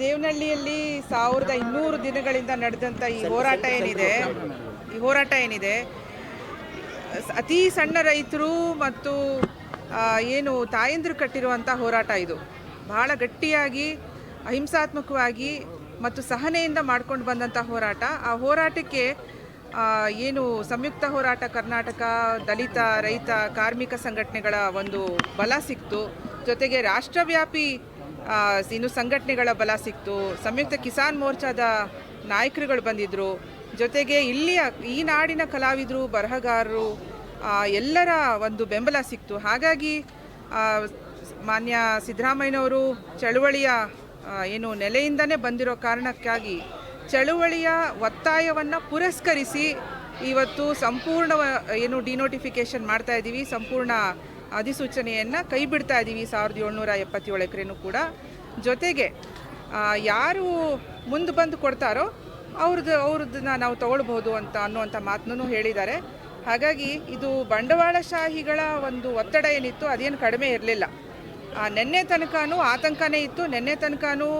ದೇವನಹಳ್ಳಿಯಲ್ಲಿ ಸಾವಿರದ ಇನ್ನೂರು ದಿನಗಳಿಂದ ನಡೆದಂಥ ಈ ಹೋರಾಟ ಏನಿದೆ, ಈ ಹೋರಾಟ ಏನಿದೆ, ಅತಿ ಸಣ್ಣ ರೈತರು ಮತ್ತು ಏನು ತಾಯಂದಿರು ಕಟ್ಟಿರುವಂಥ ಹೋರಾಟ ಇದು. ಬಹಳ ಗಟ್ಟಿಯಾಗಿ, ಅಹಿಂಸಾತ್ಮಕವಾಗಿ ಮತ್ತು ಸಹನೆಯಿಂದ ಮಾಡ್ಕೊಂಡು ಬಂದಂಥ ಹೋರಾಟ. ಆ ಹೋರಾಟಕ್ಕೆ ಏನು ಸಂಯುಕ್ತ ಹೋರಾಟ ಕರ್ನಾಟಕ, ದಲಿತ, ರೈತ, ಕಾರ್ಮಿಕ ಸಂಘಟನೆಗಳ ಒಂದು ಬಲ ಸಿಕ್ತು. ಜೊತೆಗೆ ರಾಷ್ಟ್ರವ್ಯಾಪಿ ಇನ್ನು ಸಂಘಟನೆಗಳ ಬಲ ಸಿಕ್ತು. ಸಂಯುಕ್ತ ಕಿಸಾನ್ ಮೋರ್ಚಾದ ನಾಯಕರುಗಳು ಬಂದಿದ್ದರು ಜೊತೆಗೆ ಇಲ್ಲಿಯ ಈ ನಾಡಿನ ಕಲಾವಿದರು, ಬರಹಗಾರರು ಎಲ್ಲರ ಒಂದು ಬೆಂಬಲ ಸಿಕ್ತು. ಹಾಗಾಗಿ ಮಾನ್ಯ ಸಿದ್ದರಾಮಯ್ಯನವರು ಚಳುವಳಿಯ ಏನು ನೆಲೆಯಿಂದನೇ ಬಂದಿರೋ ಕಾರಣಕ್ಕಾಗಿ ಚಳುವಳಿಯ ಒತ್ತಾಯವನ್ನು ಪುರಸ್ಕರಿಸಿ ಇವತ್ತು ಸಂಪೂರ್ಣ ಏನು ಡಿನೋಟಿಫಿಕೇಶನ್ ಮಾಡ್ತಾ ಇದ್ದೀವಿ ಸಂಪೂರ್ಣ ಅಧಿಸೂಚನೆಯನ್ನು ಕೈ ಬಿಡ್ತಾ ಇದ್ದೀವಿ ಸಾವಿರದ ಏಳ್ನೂರ ಎಪ್ಪತ್ತೇಳು ಎಕರೆನೂ ಕೂಡ. ಜೊತೆಗೆ ಯಾರು ಮುಂದೆ ಬಂದು ಕೊಡ್ತಾರೋ ಅವ್ರದ್ದು ಅವ್ರದ್ದನ್ನ ನಾವು ತಗೊಳ್ಬೋದು ಅಂತ ಅನ್ನುವಂಥ ಮಾತನ್ನು ಹೇಳಿದ್ದಾರೆ. ಹಾಗಾಗಿ ಇದು ಬಂಡವಾಳಶಾಹಿಗಳ ಒಂದು ಒತ್ತಡ ಏನಿತ್ತು ಅದೇನು ಕಡಿಮೆ ಇರಲಿಲ್ಲ. ನಿನ್ನೆ ತನಕನೂ ಆತಂಕನೇ ಇತ್ತು. ನಿನ್ನೆ ತನಕನೂ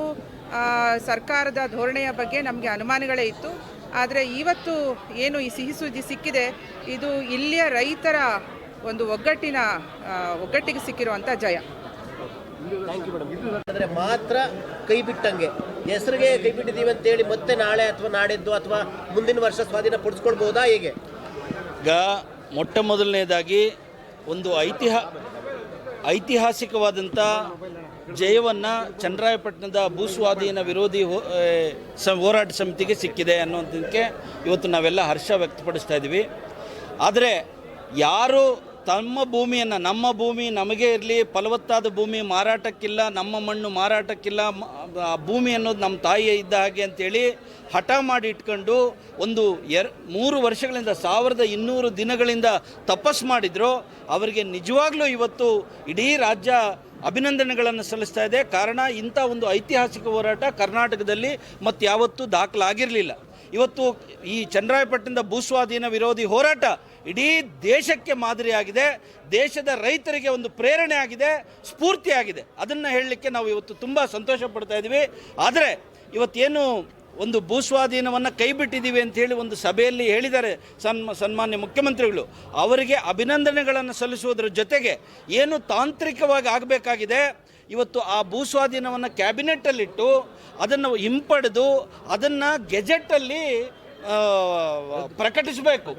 ಸರ್ಕಾರದ ಧೋರಣೆಯ ಬಗ್ಗೆ ನಮಗೆ ಅನುಮಾನಗಳೇ ಇತ್ತು. ಆದರೆ ಇವತ್ತು ಏನು ಈ ಸಿಹಿ ಸುದ್ದಿ ಸಿಕ್ಕಿದೆ, ಇದು ಇಲ್ಲಿಯ ರೈತರ ಒಂದು ಒಗ್ಗಟ್ಟಿನ ಒಗ್ಗಟ್ಟಿಗೆ ಸಿಕ್ಕಿರುವಂಥ ಜಯ. ಥ್ಯಾಂಕ್ ಯು ಮೇಡಮ್ ಅಂದರೆ ಮಾತ್ರ ಕೈ ಬಿಟ್ಟಂಗೆ ಹೆಸರಿಗೆ ಕೈ ಬಿಟ್ಟಿದ್ದೀವಿ ಅಂತೇಳಿ ಮತ್ತೆ ನಾಳೆ ಅಥವಾ ನಾಡಿದ್ದು ಅಥವಾ ಮುಂದಿನ ವರ್ಷ ಸ್ವಾಧೀನ ಪಡಿಸ್ಕೊಳ್ಬೋದಾ ಹೇಗೆ? ಈಗ ಮೊಟ್ಟ ಮೊದಲನೇದಾಗಿ ಒಂದು ಐತಿಹ ಐತಿಹಾಸಿಕವಾದಂಥ ಜಯವನ್ನು ಚನ್ನರಾಯಪಟ್ಟಣದ ಭೂಸ್ವಾಧೀನ ವಿರೋಧಿ ಹೋರಾಟ ಸಮಿತಿಗೆ ಸಿಕ್ಕಿದೆ ಅನ್ನೋದಕ್ಕೆ ಇವತ್ತು ನಾವೆಲ್ಲ ಹರ್ಷ ವ್ಯಕ್ತಪಡಿಸ್ತಾ ಇದ್ದೀವಿ. ಆದರೆ ಯಾರು ತಮ್ಮ ಭೂಮಿಯನ್ನು, ನಮ್ಮ ಭೂಮಿ ನಮಗೆ ಇರಲಿ, ಫಲವತ್ತಾದ ಭೂಮಿ ಮಾರಾಟಕ್ಕಿಲ್ಲ, ನಮ್ಮ ಮಣ್ಣು ಮಾರಾಟಕ್ಕಿಲ್ಲ ಭೂಮಿ ಅನ್ನೋದು ನಮ್ಮ ತಾಯಿಯೇ ಇದ್ದ ಹಾಗೆ ಅಂತೇಳಿ ಹಠ ಮಾಡಿ ಇಟ್ಕೊಂಡು ಒಂದು ಎರ್, ಮೂರು ವರ್ಷಗಳಿಂದ, ಸಾವಿರದ ಇನ್ನೂರು ದಿನಗಳಿಂದ ತಪಸ್ ಮಾಡಿದ್ರು. ಅವರಿಗೆ ನಿಜವಾಗ್ಲೂ ಇವತ್ತು ಇಡೀ ರಾಜ್ಯ ಅಭಿನಂದನೆಗಳನ್ನು ಸಲ್ಲಿಸ್ತಾ ಇದೆ. ಕಾರಣ ಇಂಥ ಒಂದು ಐತಿಹಾಸಿಕ ಹೋರಾಟ ಕರ್ನಾಟಕದಲ್ಲಿ ಮತ್ತು ಯಾವತ್ತೂ ದಾಖಲಾಗಿರಲಿಲ್ಲ. ಇವತ್ತು ಈ ಚನ್ನರಾಯಪಟ್ಟಣದ ಭೂಸ್ವಾಧೀನ ವಿರೋಧಿ ಹೋರಾಟ ಇಡೀ ದೇಶಕ್ಕೆ ಮಾದರಿಯಾಗಿದೆ. ದೇಶದ ರೈತರಿಗೆ ಒಂದು ಪ್ರೇರಣೆ ಆಗಿದೆ ಸ್ಫೂರ್ತಿಯಾಗಿದೆ ಅದನ್ನು ಹೇಳಲಿಕ್ಕೆ ನಾವು ಇವತ್ತು ತುಂಬ ಸಂತೋಷ ಪಡ್ತಾ ಇದ್ದೀವಿ ಆದರೆ ಇವತ್ತೇನು ಒಂದು ಭೂಸ್ವಾಧೀನವನ್ನು ಕೈಬಿಟ್ಟಿದ್ದೀವಿ ಅಂತೇಳಿ ಒಂದು ಸಭೆಯಲ್ಲಿ ಹೇಳಿದ್ದಾರೆ ಸನ್ಮ, ಸನ್ಮಾನ್ಯ ಮುಖ್ಯಮಂತ್ರಿಗಳು. ಅವರಿಗೆ ಅಭಿನಂದನೆಗಳನ್ನು ಸಲ್ಲಿಸುವುದರ ಜೊತೆಗೆ ಏನು ತಾಂತ್ರಿಕವಾಗಿ ಆಗಬೇಕಾಗಿದೆ? ಇವತ್ತು ಆ ಭೂಸ್ವಾಧೀನವನ್ನು ಕ್ಯಾಬಿನೆಟ್ಟಲ್ಲಿಟ್ಟು ಅದನ್ನು ಹಿಂಪಡೆದು ಅದನ್ನು ಗೆಜೆಟಲ್ಲಿ ಪ್ರಕಟಿಸಬೇಕು.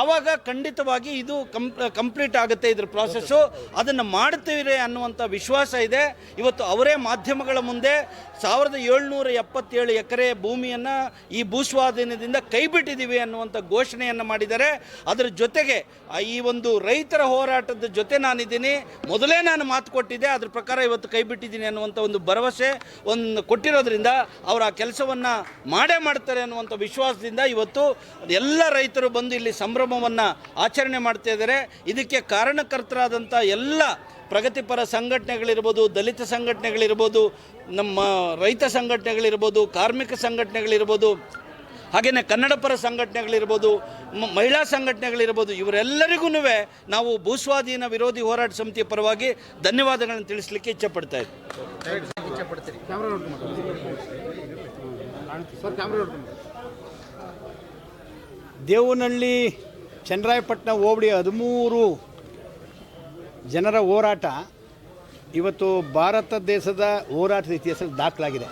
ಆವಾಗ ಖಂಡಿತವಾಗಿ ಇದು ಕಂಪ್ ಕಂಪ್ಲೀಟ್ ಆಗುತ್ತೆ ಇದ್ರ ಪ್ರಾಸೆಸ್ಸು ಅದನ್ನು ಮಾಡ್ತೀವಿ ಅನ್ನುವಂಥ ವಿಶ್ವಾಸ ಇದೆ. ಇವತ್ತು ಅವರೇ ಮಾಧ್ಯಮಗಳ ಮುಂದೆ ಸಾವಿರದ ಏಳ್ನೂರ ಎಪ್ಪತ್ತೇಳು ಎಕರೆ ಭೂಮಿಯನ್ನು ಈ ಭೂಸ್ವಾಧೀನದಿಂದ ಕೈಬಿಟ್ಟಿದ್ದೀವಿ ಅನ್ನುವಂಥ ಘೋಷಣೆಯನ್ನು ಮಾಡಿದ್ದಾರೆ. ಅದರ ಜೊತೆಗೆ ಈ ಒಂದು ರೈತರ ಹೋರಾಟದ ಜೊತೆ ನಾನಿದ್ದೀನಿ. ಮೊದಲೇ ನಾನು ಮಾತು ಕೊಟ್ಟಿದ್ದೆ, ಅದ್ರ ಪ್ರಕಾರ ಇವತ್ತು ಕೈಬಿಟ್ಟಿದ್ದೀನಿ ಅನ್ನುವಂಥ ಒಂದು ಭರವಸೆ ಒಂದು ಕೊಟ್ಟಿರೋದ್ರಿಂದ ಅವರು ಆ ಕೆಲಸವನ್ನು ಮಾಡೇ ಮಾಡ್ತಾರೆ ಅನ್ನುವಂಥ ವಿಶ್ವಾಸದಿಂದ ಇವತ್ತು ಎಲ್ಲ ರೈತರು ಬಂದು ಇಲ್ಲಿ ಸಂಭ್ರಮವನ್ನು ಆಚರಣೆ ಮಾಡ್ತಾ ಇದ್ದಾರೆ. ಇದಕ್ಕೆ ಕಾರಣಕರ್ತರಾದಂಥ ಎಲ್ಲ ಪ್ರಗತಿಪರ ಸಂಘಟನೆಗಳಿರ್ಬೋದು, ದಲಿತ ಸಂಘಟನೆಗಳಿರ್ಬೋದು, ನಮ್ಮ ರೈತ ಸಂಘಟನೆಗಳಿರ್ಬೋದು, ಕಾರ್ಮಿಕ ಸಂಘಟನೆಗಳಿರ್ಬೋದು ಹಾಗೆಯೇ ಕನ್ನಡಪರ ಸಂಘಟನೆಗಳಿರ್ಬೋದು ಮಹಿಳಾ ಸಂಘಟನೆಗಳಿರ್ಬೋದು ಇವರೆಲ್ಲರಿಗೂ ನಾವು ಭೂಸ್ವಾಧೀನ ವಿರೋಧಿ ಹೋರಾಟ ಸಮಿತಿಯ ಪರವಾಗಿ ಧನ್ಯವಾದಗಳನ್ನು ತಿಳಿಸ್ಲಿಕ್ಕೆ ಇಚ್ಛೆಪಡ್ತಾ ಇದ್ದೀನಿ ದೇವನಹಳ್ಳಿ ಚನ್ನರಾಯಪಟ್ಟಣ ಹೋಬಳಿ ಹದಿಮೂರು ಜನರ ಹೋರಾಟ ಇವತ್ತು ಭಾರತ ದೇಶದ ಹೋರಾಟದ ಇತಿಹಾಸದಲ್ಲಿ ದಾಖಲಾಗಿದೆ.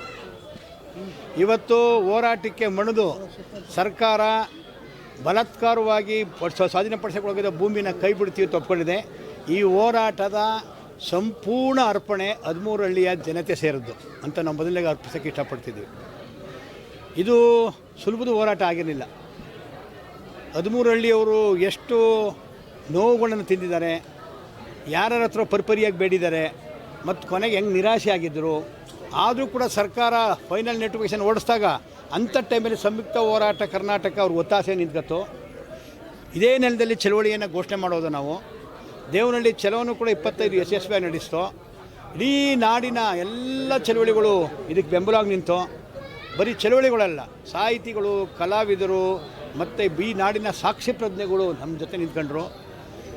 ಇವತ್ತು ಹೋರಾಟಕ್ಕೆ ಮಣಿದು ಸರ್ಕಾರ ಬಲಾತ್ಕಾರವಾಗಿ ಪಡಿಸೋ ಸ್ವಾಧೀನಪಡಿಸಿಕೊಳ್ಳೋಗಿದ್ದ ಭೂಮಿನ ಕೈ ಬಿಡ್ತೀವಿ ತಪ್ಪಿಕೊಂಡಿದೆ ಈ ಹೋರಾಟದ ಸಂಪೂರ್ಣ ಅರ್ಪಣೆ ಹದಿಮೂರು ಹಳ್ಳಿಯ ಜನತೆ ಸೇರಿದ್ದು ಅಂತ ನಾವು ಮೊದಲಿಗೆ ಅರ್ಪಿಸೋಕ್ಕೆ ಇಷ್ಟಪಡ್ತಿದ್ದೀವಿ ಇದು ಸುಲಭದ ಹೋರಾಟ ಆಗಿರಲಿಲ್ಲ. ಹದಿಮೂರು ಹಳ್ಳಿಯವರು ಎಷ್ಟು ನೋವುಗಳನ್ನು ತಿಂದಿದ್ದಾರೆ, ಯಾರ್ಯಾರ ಹತ್ರ ಪರಿಪರಿಯಾಗಿ ಬೇಡಿದ್ದಾರೆ ಮತ್ತು ಕೊನೆಗೆ ಹೆಂಗೆ ನಿರಾಶೆ ಆಗಿದ್ದರು ಆದರೂ ಕೂಡ ಸರ್ಕಾರ ಫೈನಲ್ ನೋಟಿಫಿಕೇಶನ್ ಓಡಿಸಿದಾಗ ಅಂಥ ಟೈಮಲ್ಲಿ ಸಂಯುಕ್ತ ಹೋರಾಟ ಕರ್ನಾಟಕ ಅವ್ರ ಒತ್ತಾಸೆ ನಿಂತ್ಕತ್ತು. ಇದೇ ನೆಲದಲ್ಲಿ ಚಳವಳಿಯನ್ನು ಘೋಷಣೆ ಮಾಡೋದು ನಾವು. ದೇವನಹಳ್ಳಿ ಚಲವನ್ನು ಕೂಡ ಇಪ್ಪತ್ತೈದು ಯಶಸ್ವಿಯಾಗಿ ನಡೆಸ್ತು. ಇಡೀ ನಾಡಿನ ಎಲ್ಲ ಚಳವಳಿಗಳು ಇದಕ್ಕೆ ಬೆಂಬಲವಾಗಿ ನಿಂತು. ಬರೀ ಚಳವಳಿಗಳಲ್ಲ, ಸಾಹಿತಿಗಳು, ಕಲಾವಿದರು ಮತ್ತು ಬಿ ನಾಡಿನ ಸಾಕ್ಷಿ ಪ್ರಜ್ಞೆಗಳು ನಮ್ಮ ಜೊತೆ ನಿಂತ್ಕೊಂಡ್ರು.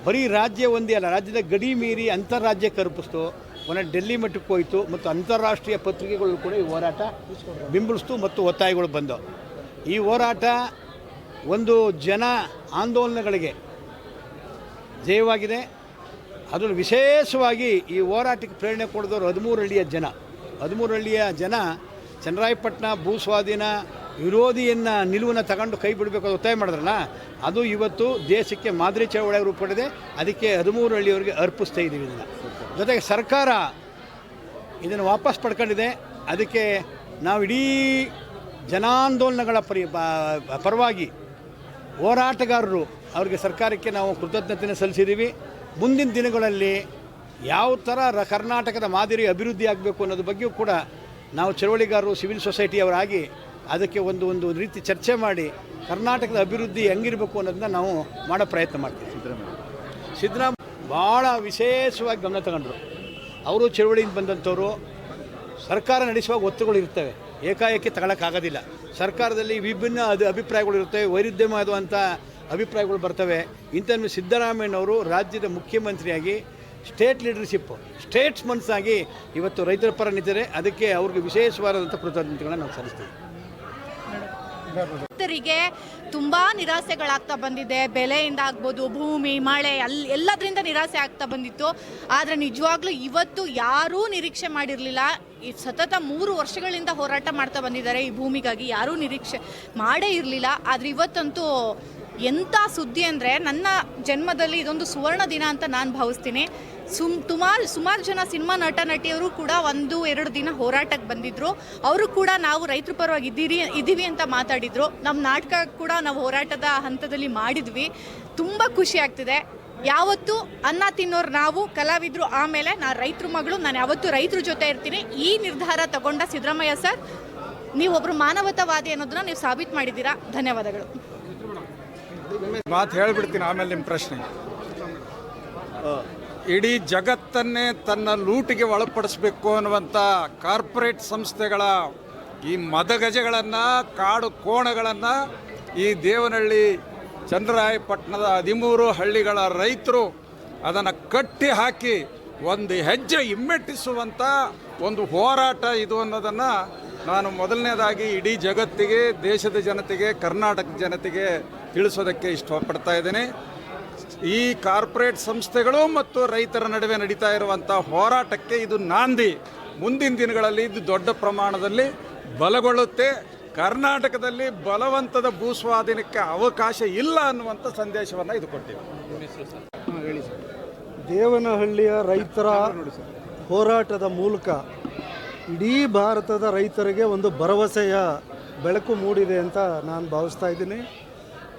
ಬರೀ ರಾಜ್ಯ ಒಂದೇ ಅಲ್ಲ, ರಾಜ್ಯದ ಗಡಿ ಮೀರಿ ಅಂತಾರಾಜ್ಯ ಕಲ್ಪಿಸ್ತು ಒನ ಡೆಲ್ಲಿ ಮಟ್ಟಕ್ಕೆ ಹೋಯಿತು ಮತ್ತು ಅಂತಾರಾಷ್ಟ್ರೀಯ ಪತ್ರಿಕೆಗಳು ಕೂಡ ಈ ಹೋರಾಟ ಬಿಂಬಿಸ್ತು ಮತ್ತು ಒತ್ತಾಯಗಳು ಬಂದವು. ಈ ಹೋರಾಟ ಒಂದು ಜನ ಆಂದೋಲನಗಳಿಗೆ ಜಯವಾಗಿದೆ. ಅದರಲ್ಲಿ ವಿಶೇಷವಾಗಿ ಈ ಹೋರಾಟಕ್ಕೆ ಪ್ರೇರಣೆ ಕೊಡಿದವರು ಹದಿಮೂರು ಹಳ್ಳಿಯ ಜನ. ಹದಿಮೂರು ಹಳ್ಳಿಯ ಜನ ಚನ್ನರಾಯಪಟ್ಟಣ ಭೂ ಸ್ವಾಧೀನ ವಿರೋಧಿಯನ್ನು ನಿಲುವನ್ನು ತಗೊಂಡು ಕೈ ಬಿಡಬೇಕು ಅಂತ ಒತ್ತಾಯ ಮಾಡಿದ್ರಲ್ಲ, ಅದು ಇವತ್ತು ದೇಶಕ್ಕೆ ಮಾದರಿ ಚಳವಳಿ ರೂಪ ಪಡೆದಿದೆ ಅದಕ್ಕೆ ಹದಿಮೂರು ಹಳ್ಳಿಯವರಿಗೆ ಅರ್ಪಿಸ್ತಾ ಇದ್ದೀವಿ ಇದನ್ನು. ಜೊತೆಗೆ ಸರ್ಕಾರ ಇದನ್ನು ವಾಪಸ್ ಪಡ್ಕೊಂಡಿದೆ. ಅದಕ್ಕೆ ನಾವು ಇಡೀ ಜನಾಂದೋಲನಗಳ ಪರಿ ಪರವಾಗಿ ಹೋರಾಟಗಾರರು ಅವರಿಗೆ ಸರ್ಕಾರಕ್ಕೆ ನಾವು ಕೃತಜ್ಞತೆಯನ್ನು ಸಲ್ಲಿಸಿದ್ದೀವಿ. ಮುಂದಿನ ದಿನಗಳಲ್ಲಿ ಯಾವ ಥರ ಕರ್ನಾಟಕದ ಮಾದರಿ ಅಭಿವೃದ್ಧಿ ಆಗಬೇಕು ಅನ್ನೋದ್ರ ಬಗ್ಗೆಯೂ ಕೂಡ ನಾವು ಚಳವಳಿಗಾರರು, ಸಿವಿಲ್ ಸೊಸೈಟಿಯವರಾಗಿ ಅದಕ್ಕೆ ಒಂದು ಒಂದು ರೀತಿ ಚರ್ಚೆ ಮಾಡಿ ಕರ್ನಾಟಕದ ಅಭಿವೃದ್ಧಿ ಹೆಂಗಿರಬೇಕು ಅನ್ನೋದನ್ನ ನಾವು ಮಾಡೋ ಪ್ರಯತ್ನ ಮಾಡ್ತೀವಿ. ಸಿದ್ದರಾಮ ಭಾಳ ವಿಶೇಷವಾಗಿ ಗಮನ ತಗೊಂಡ್ರು. ಅವರು ಚಳುವಳಿಯಿಂದ ಬಂದಂಥವರು, ಸರ್ಕಾರ ನಡೆಸುವಾಗ ಒತ್ತುಗಳು ಇರ್ತವೆ. ಏಕಾಏಕಿ ತಗೊಳಕ್ಕಾಗೋದಿಲ್ಲ. ಸರ್ಕಾರದಲ್ಲಿ ವಿಭಿನ್ನ ಅದು ಅಭಿಪ್ರಾಯಗಳು ಇರ್ತವೆ ವೈರುಧ್ಯವಾದಂಥ ಅಭಿಪ್ರಾಯಗಳು ಬರ್ತವೆ. ಇಂಥ ಸಿದ್ದರಾಮಯ್ಯನವರು ರಾಜ್ಯದ ಮುಖ್ಯಮಂತ್ರಿಯಾಗಿ, ಸ್ಟೇಟ್ ಲೀಡರ್ಶಿಪ್, ಸ್ಟೇಟ್ಸ್ ಮನ್ಸಾಗಿ ಇವತ್ತು ರೈತರ ಪರ ನಿಂತಿದ್ದಾರೆ. ಅದಕ್ಕೆ ಅವ್ರಿಗೆ ವಿಶೇಷವಾದಂಥ ಕೃತಜ್ಞತೆಗಳನ್ನು ನಾವು ಸಲ್ಲಿಸ್ತೀವಿ. ರೈತರಿಗೆ ತುಂಬಾ ನಿರಾಸೆಗಳಾಗ್ತಾ ಬಂದಿದೆ. ಬೆಲೆಯಿಂದ ಆಗ್ಬೋದು, ಭೂಮಿ, ಮಳೆ ಅಲ್ಲಿ ಎಲ್ಲದರಿಂದ ನಿರಾಸೆ ಆಗ್ತಾ ಬಂದಿತ್ತು. ಆದರೆ ನಿಜವಾಗ್ಲೂ ಇವತ್ತು ಯಾರೂ ನಿರೀಕ್ಷೆ ಮಾಡಿರಲಿಲ್ಲ. ಈ ಸತತ ಮೂರು ವರ್ಷಗಳಿಂದ ಹೋರಾಟ ಮಾಡ್ತಾ ಬಂದಿದ್ದಾರೆ ಈ ಭೂಮಿಗಾಗಿ. ಯಾರೂ ನಿರೀಕ್ಷೆ ಮಾಡೇ ಇರಲಿಲ್ಲ. ಆದರೆ ಇವತ್ತಂತೂ ಎಂಥ ಸುದ್ದಿ ಅಂದರೆ ನನ್ನ ಜನ್ಮದಲ್ಲಿ ಇದೊಂದು ಸುವರ್ಣ ದಿನ ಅಂತ ನಾನು ಭಾವಿಸ್ತೀನಿ. ಸುಮ್ ತುಮಾರು ಸುಮಾರು ಜನ ಸಿನಿಮಾ ನಟ ನಟಿಯವರು ಕೂಡ ಒಂದು ಎರಡು ದಿನ ಹೋರಾಟಕ್ಕೆ ಬಂದಿದ್ರು. ಅವರು ಕೂಡ ನಾವು ರೈತರ ಪರವಾಗಿ ಇದ್ದೀರಿ, ಇದ್ದೀವಿ ಅಂತ ಮಾತಾಡಿದ್ರು. ನಮ್ಮ ನಾಟಕ ಕೂಡ ನಾವು ಹೋರಾಟದ ಹಂತದಲ್ಲಿ ಮಾಡಿದ್ವಿ. ತುಂಬ ಖುಷಿ ಆಗ್ತಿದೆ. ಯಾವತ್ತು ಅನ್ನ ತಿನ್ನೋರು ನಾವು, ಕಲಾವಿದರು ಆಮೇಲೆ ನಾನು ರೈತರ ಮಗಳು, ನಾನು ಯಾವತ್ತೂ ರೈತರ ಜೊತೆ ಇರ್ತೀನಿ. ಈ ನಿರ್ಧಾರ ತಗೊಂಡ ಸಿದ್ದರಾಮಯ್ಯ ಸರ್ ನೀವೊಬ್ಬರು ಮಾನವತಾವಾದಿ ಅನ್ನೋದನ್ನ ನೀವು ಸಾಬೀತು ಮಾಡಿದ್ದೀರಾ? ಧನ್ಯವಾದಗಳು. ಮಾತು ಹೇಳ್ಬಿಡ್ತೀನಿ ಆಮೇಲೆ ನಿಮ್ಮ ಪ್ರಶ್ನೆ. ಇಡೀ ಜಗತ್ತನ್ನೇ ತನ್ನ ಲೂಟಿಗೆ ಒಳಪಡಿಸಬೇಕು ಅನ್ನುವಂಥ ಕಾರ್ಪೊರೇಟ್ ಸಂಸ್ಥೆಗಳ ಈ ಮದಗಜಗಳನ್ನು, ಕಾಡು ಕೋಣಗಳನ್ನು ಈ ದೇವನಹಳ್ಳಿ ಚಂದ್ರಾಯಪಟ್ಟಣದ ಹದಿಮೂರು ಹಳ್ಳಿಗಳ ರೈತರು ಅದನ್ನು ಕಟ್ಟಿ ಹಾಕಿ ಒಂದು ಹೆಜ್ಜೆ ಹಿಮ್ಮೆಟ್ಟಿಸುವಂಥ ಒಂದು ಹೋರಾಟ ಇದು ಅನ್ನೋದನ್ನು ನಾನು ಮೊದಲನೇದಾಗಿ ಇಡೀ ಜಗತ್ತಿಗೆ, ದೇಶದ ಜನತೆಗೆ, ಕರ್ನಾಟಕದ ಜನತೆಗೆ ತಿಳಿಸೋದಕ್ಕೆ ಇಷ್ಟಪಡ್ತಾ ಇದ್ದೇನೆ. ಈ ಕಾರ್ಪೊರೇಟ್ ಸಂಸ್ಥೆಗಳು ಮತ್ತು ರೈತರ ನಡುವೆ ನಡೀತಾ ಇರುವಂಥ ಹೋರಾಟಕ್ಕೆ ಇದು ನಾಂದಿ. ಮುಂದಿನ ದಿನಗಳಲ್ಲಿ ಇದು ದೊಡ್ಡ ಪ್ರಮಾಣದಲ್ಲಿ ಬಲಗೊಳ್ಳುತ್ತೆ. ಕರ್ನಾಟಕದಲ್ಲಿ ಬಲವಂತದ ಭೂಸ್ವಾಧೀನಕ್ಕೆ ಅವಕಾಶ ಇಲ್ಲ ಅನ್ನುವಂಥ ಸಂದೇಶವನ್ನು ಇದು ಕೊಟ್ಟಿದೆ. ದೇವನಹಳ್ಳಿಯ ರೈತರ ಹೋರಾಟದ ಮೂಲಕ ಇಡೀ ಭಾರತದ ರೈತರಿಗೆ ಒಂದು ಭರವಸೆಯ ಬೆಳಕು ಮೂಡಿದೆ ಅಂತ ನಾನು ಭಾವಿಸ್ತಾ ಇದ್ದೀನಿ.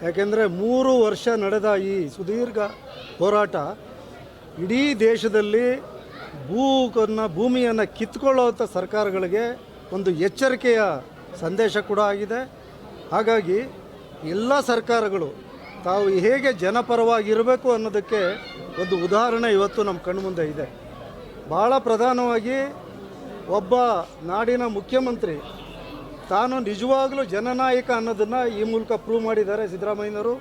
ಯಾಕೆಂದರೆ ಮೂರು ವರ್ಷ ನಡೆದ ಈ ಸುದೀರ್ಘ ಹೋರಾಟ ಇಡೀ ದೇಶದಲ್ಲಿ ಭೂಕನ್ನು, ಭೂಮಿಯನ್ನು ಕಿತ್ಕೊಳ್ಳುವಂಥ ಸರ್ಕಾರಗಳಿಗೆ ಒಂದು ಎಚ್ಚರಿಕೆಯ ಸಂದೇಶ ಕೂಡ ಆಗಿದೆ. ಹಾಗಾಗಿ ಎಲ್ಲ ಸರ್ಕಾರಗಳು ತಾವು ಹೇಗೆ ಜನಪರವಾಗಿರಬೇಕು ಅನ್ನೋದಕ್ಕೆ ಒಂದು ಉದಾಹರಣೆ ಇವತ್ತು ನಮ್ಮ ಕಣ್ಮುಂದೆ ಇದೆ. ಭಾಳ ಪ್ರಧಾನವಾಗಿ ಒಬ್ಬ ನಾಡಿನ ಮುಖ್ಯಮಂತ್ರಿ ತಾನು ನಿಜವಾಗಲೂ ಜನನಾಯಕ ಅನ್ನೋದನ್ನು ಈ ಮೂಲಕ ಪ್ರೂವ್ ಮಾಡಿದ್ದಾರೆ ಸಿದ್ದರಾಮಯ್ಯನವರು.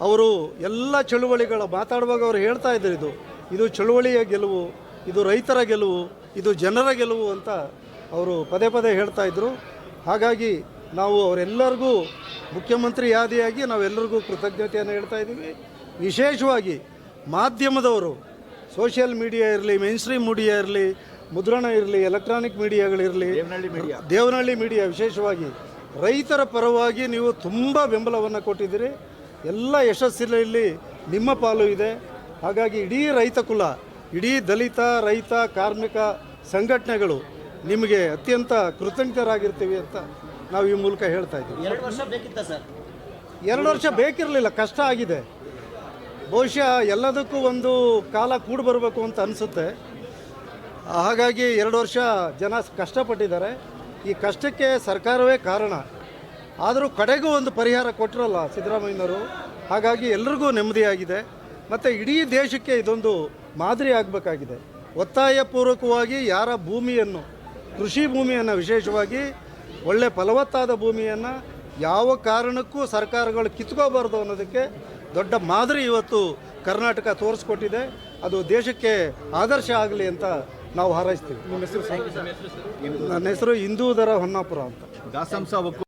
ಅವರು ಎಲ್ಲ ಚಳುವಳಿಗಳ, ಮಾತಾಡುವಾಗ ಅವರು ಹೇಳ್ತಾ ಇದ್ದರು ಇದು. ಇದು ಚಳುವಳಿಯ ಗೆಲುವು, ಇದು ರೈತರ ಗೆಲುವು, ಇದು ಜನರ ಗೆಲುವು ಅಂತ ಅವರು ಪದೇ ಪದೇ ಹೇಳ್ತಾ ಇದ್ದರು ಹಾಗಾಗಿ ನಾವು ಅವರೆಲ್ಲರಿಗೂ ಮುಖ್ಯಮಂತ್ರಿ ಯಾದಿಯಾಗಿ ನಾವೆಲ್ಲರಿಗೂ ಕೃತಜ್ಞತೆಯನ್ನು ಹೇಳ್ತಾ ಇದ್ದೀವಿ. ವಿಶೇಷವಾಗಿ ಮಾಧ್ಯಮದವರು, ಸೋಷಿಯಲ್ ಮೀಡಿಯಾ ಇರಲಿ, ಮೇನ್ಸ್ಟ್ರೀಮ್ ಮೀಡಿಯಾ ಇರಲಿ ಮುದ್ರಣ ಇರಲಿ ಎಲೆಕ್ಟ್ರಾನಿಕ್ ಮೀಡಿಯಾಗಳಿರಲಿ ದೇವನಹಳ್ಳಿ ಮೀಡಿಯಾ ವಿಶೇಷವಾಗಿ ರೈತರ ಪರವಾಗಿ ನೀವು ತುಂಬ ಬೆಂಬಲವನ್ನು ಕೊಟ್ಟಿದ್ದೀರಿ. ಎಲ್ಲ ಯಶಸ್ಸಿನಲ್ಲಿ ನಿಮ್ಮ ಪಾಲು ಇದೆ. ಹಾಗಾಗಿ ಇಡೀ ರೈತ ಕುಲ ಇಡೀ ದಲಿತ ರೈತ ಕಾರ್ಮಿಕ ಸಂಘಟನೆಗಳು ನಿಮಗೆ ಅತ್ಯಂತ ಕೃತಜ್ಞರಾಗಿರ್ತೀವಿ ಅಂತ ನಾವು ಈ ಮೂಲಕ ಹೇಳ್ತಾ ಇದ್ದೀವಿ. ಎರಡು ವರ್ಷ ಬೇಕಿತ್ತ ಸರ್? ಎರಡು ವರ್ಷ ಬೇಕಿರಲಿಲ್ಲ ಕಷ್ಟ ಆಗಿದೆ. ಬಹುಶಃ ಎಲ್ಲದಕ್ಕೂ ಒಂದು ಕಾಲ ಕೂಡಿ ಬರಬೇಕು ಅಂತ ಅನಿಸುತ್ತೆ. ಹಾಗಾಗಿ ಎರಡು ವರ್ಷ ಜನ ಕಷ್ಟಪಟ್ಟಿದ್ದಾರೆ. ಈ ಕಷ್ಟಕ್ಕೆ ಸರ್ಕಾರವೇ ಕಾರಣ. ಆದರೂ ಕಡೆಗೂ ಒಂದು ಪರಿಹಾರ ಕೊಟ್ಟರಲ್ಲ ಸಿದ್ದರಾಮಯ್ಯನವರು. ಹಾಗಾಗಿ ಎಲ್ರಿಗೂ ನೆಮ್ಮದಿಯಾಗಿದೆ. ಮತ್ತು ಇಡೀ ದೇಶಕ್ಕೆ ಇದೊಂದು ಮಾದರಿ ಆಗಬೇಕಾಗಿದೆ. ಒತ್ತಾಯಪೂರ್ವಕವಾಗಿ ಯಾರ ಭೂಮಿಯನ್ನು, ಕೃಷಿ ಭೂಮಿಯನ್ನು ವಿಶೇಷವಾಗಿ, ಒಳ್ಳೆ ಫಲವತ್ತಾದ ಭೂಮಿಯನ್ನು ಯಾವ ಕಾರಣಕ್ಕೂ ಸರ್ಕಾರಗಳು ಕಿತ್ಕೋಬಾರ್ದು ಅನ್ನೋದಕ್ಕೆ ದೊಡ್ಡ ಮಾದರಿ ಇವತ್ತು ಕರ್ನಾಟಕ ತೋರಿಸ್ಕೊಟ್ಟಿದೆ. ಅದು ದೇಶಕ್ಕೆ ಆದರ್ಶ ಆಗಲಿ ಅಂತ ನಾವು ಹಾರೈಸ್ತೀವಿ. ನನ್ನ ಹೆಸರು ಹಿಂದೂದರ ಹೊನ್ನಾಪುರ ಅಂತ. ದಾಸಂಸ